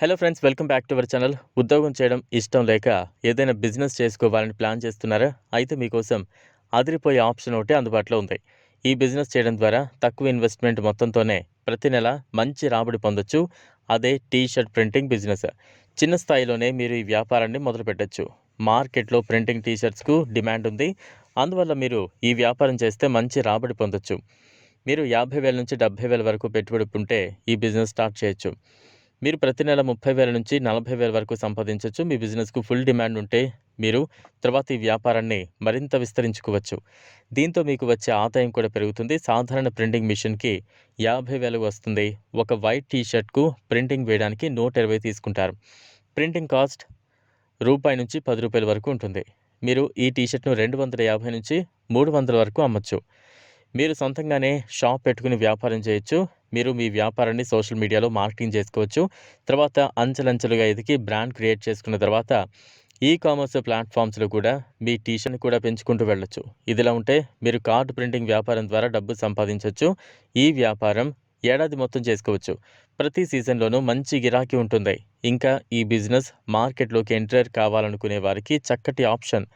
Hello friends welcome back to our channel ఉద్యోగం చేయడం ఇష్టం లేక ఏదైనా బిజినెస్ చేసుకోవాలని ప్లాన్ చేస్తున్నారా? అయితే మీకోసం అదిరిపోయే ఆప్షన్ ఒకటి అందుబాటులో ఉంది. ఈ బిజినెస్ చేయడం ద్వారా తక్కువ ఇన్వెస్ట్మెంట్ మొత్తంతోనే ప్రతి నెల మంచి రాబడి పొందొచ్చు. అదే టీ షర్ట్ ప్రింటింగ్ బిజినెస్ చిన్న స్థాయిలోనే మీరు ఈ వ్యాపారాన్ని మొదలు పెట్టచ్చు మార్కెట్లో ప్రింటింగ్ టీ షర్ట్స్కు డిమాండ్ ఉంది. అందువల్ల మీరు ఈ వ్యాపారం చేస్తే మంచి రాబడి పొందొచ్చు. మీరు యాభై వేల నుంచి డెబ్భై వేల వరకు పెట్టుబడి ఉంటే ఈ బిజినెస్ స్టార్ట్ చేయొచ్చు. మీరు ప్రతి నెల ముప్పై వేల నుంచి నలభై వేల వరకు సంపాదించవచ్చు మీ బిజినెస్కు ఫుల్ డిమాండ్ ఉంటే మీరు తర్వాత ఈ వ్యాపారాన్ని మరింత విస్తరించుకోవచ్చు. దీంతో మీకు వచ్చే ఆదాయం కూడా పెరుగుతుంది. సాధారణ ప్రింటింగ్ మిషన్కి యాభై వేలు వస్తుంది. ఒక వైట్ టీ షర్ట్కు ప్రింటింగ్ వేయడానికి నూట ఇరవై తీసుకుంటారు. ప్రింటింగ్ కాస్ట్ రూపాయి నుంచి పది రూపాయల వరకు ఉంటుంది. మీరు ఈ టీషర్ట్ను రెండు వందల యాభై నుంచి మూడు వందల వరకు అమ్మచ్చు. మీరు సొంతంగానే షాప్ పెట్టుకుని వ్యాపారం చేయొచ్చు. మీరు మీ వ్యాపారాన్ని సోషల్ మీడియాలో మార్కెటింగ్ చేసుకోవచ్చు. తర్వాత అంచెలంచెలుగా ఎదిగి బ్రాండ్ క్రియేట్ చేసుకున్న తర్వాత ఈ కామర్స్ ప్లాట్ఫామ్స్లో కూడా మీ టీషర్ట్ని కూడా పెంచుకుంటూ వెళ్ళొచ్చు. ఇదిలా ఉంటే మీరు కార్డు ప్రింటింగ్ వ్యాపారం ద్వారా డబ్బు సంపాదించవచ్చు ఈ వ్యాపారం ఏడాది మొత్తం చేసుకోవచ్చు. ప్రతి సీజన్లోనూ మంచి గిరాకీ ఉంటుంది. ఇంకా ఈ బిజినెస్ మార్కెట్లోకి ఎంటర్ కావాలనుకునే వారికి చక్కటి ఆప్షన్.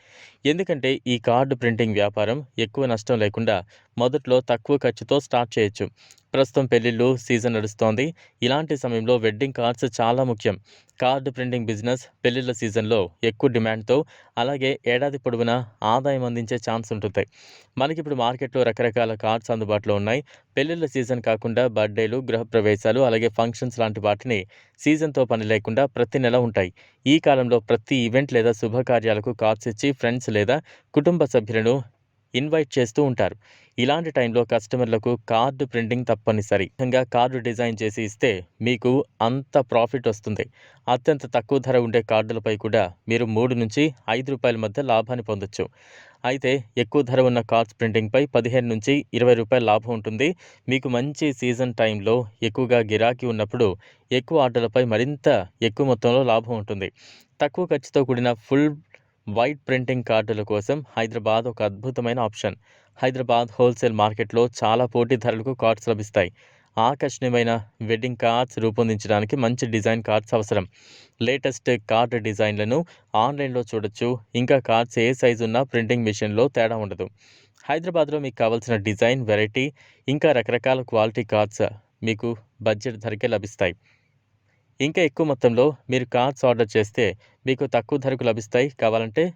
ఎందుకంటే ఈ కార్డు ప్రింటింగ్ వ్యాపారం ఎక్కువ నష్టం లేకుండా మొదట్లో తక్కువ ఖర్చుతో స్టార్ట్ చేయొచ్చు. ప్రస్తుతం పెళ్ళిళ్ళు సీజన్ నడుస్తోంది. ఇలాంటి సమయంలో వెడ్డింగ్ కార్డ్స్ చాలా ముఖ్యం. కార్డు ప్రింటింగ్ బిజినెస్ పెళ్ళిళ్ళ సీజన్లో ఎక్కువ డిమాండ్తో అలాగే ఏడాది పొడవునా ఆదాయం అందించే ఛాన్స్ ఉంటుంది. మనకి ఇప్పుడు మార్కెట్లో రకరకాల కార్డ్స్ అందుబాటులో ఉన్నాయి. పెళ్ళిళ్ళ సీజన్ కాకుండా బర్త్డేలు గృహప్రవేశాలు అలాగే ఫంక్షన్స్ లాంటి వాటిని సీజన్తో పని లేకుండా ప్రతి నెల ఉంటాయి. ఈ కాలంలో ప్రతి ఈవెంట్ లేదా శుభకార్యాలకు కార్డ్స్ ఇచ్చి ఫ్రెండ్స్ లేదా కుటుంబ సభ్యులను ఇన్వైట్ చేస్తూ ఉంటారు. ఇలాంటి టైంలో కస్టమర్లకు కార్డు ప్రింటింగ్ తప్పనిసరి. ముఖ్యంగా కార్డు డిజైన్ చేసి ఇస్తే మీకు అంత ప్రాఫిట్ వస్తుంది. అత్యంత తక్కువ ధర ఉండే కార్డులపై కూడా మీరు మూడు నుంచి ఐదు రూపాయల మధ్య లాభాన్ని పొందొచ్చు. అయితే ఎక్కువ ధర ఉన్న కార్డ్స్ ప్రింటింగ్పై పదిహేను నుంచి ఇరవై రూపాయల లాభం ఉంటుంది. మీకు మంచి సీజన్ టైంలో ఎక్కువగా గిరాకీ ఉన్నప్పుడు ఎక్కువ ఆర్డర్లపై మరింత ఎక్కువ మొత్తంలో లాభం ఉంటుంది. తక్కువ ఖర్చుతో కూడిన ఫుల్ వైట్ ప్రింటింగ్ కార్డుల కోసం హైదరాబాద్ ఒక అద్భుతమైన ఆప్షన్. హైదరాబాద్ హోల్సేల్ మార్కెట్లో చాలా పోటీ ధరలకు కార్డ్స్ లభిస్తాయి. ఆకర్షణీయమైన వెడ్డింగ్ కార్డ్స్ రూపొందించడానికి మంచి డిజైన్ కార్డ్స్ అవసరం. లేటెస్ట్ కార్డ్ డిజైన్లను ఆన్లైన్లో చూడొచ్చు. ఇంకా కార్డ్స్ ఏ సైజు ఉన్నా ప్రింటింగ్ మిషన్లో తేడా ఉండదు. హైదరాబాద్లో మీకు కావాల్సిన డిజైన్ వెరైటీ ఇంకా రకరకాల క్వాలిటీ కార్డ్స్ మీకు బడ్జెట్ ధరకే లభిస్తాయి. ఇంకా ఎక్కువ మొత్తంలో మీరు కార్డ్స్ ఆర్డర్ చేస్తే మీకు తక్కువ ధరకు లభిస్తాయి. కావాలంటే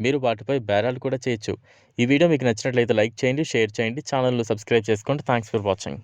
మీరు వాటిపై బేరాలు కూడా చేయొచ్చు. ఈ వీడియో మీకు నచ్చినట్లయితే లైక్ చేయండి షేర్ చేయండి ఛానల్ను సబ్స్క్రైబ్ చేసుకోండి. Thanks for watching.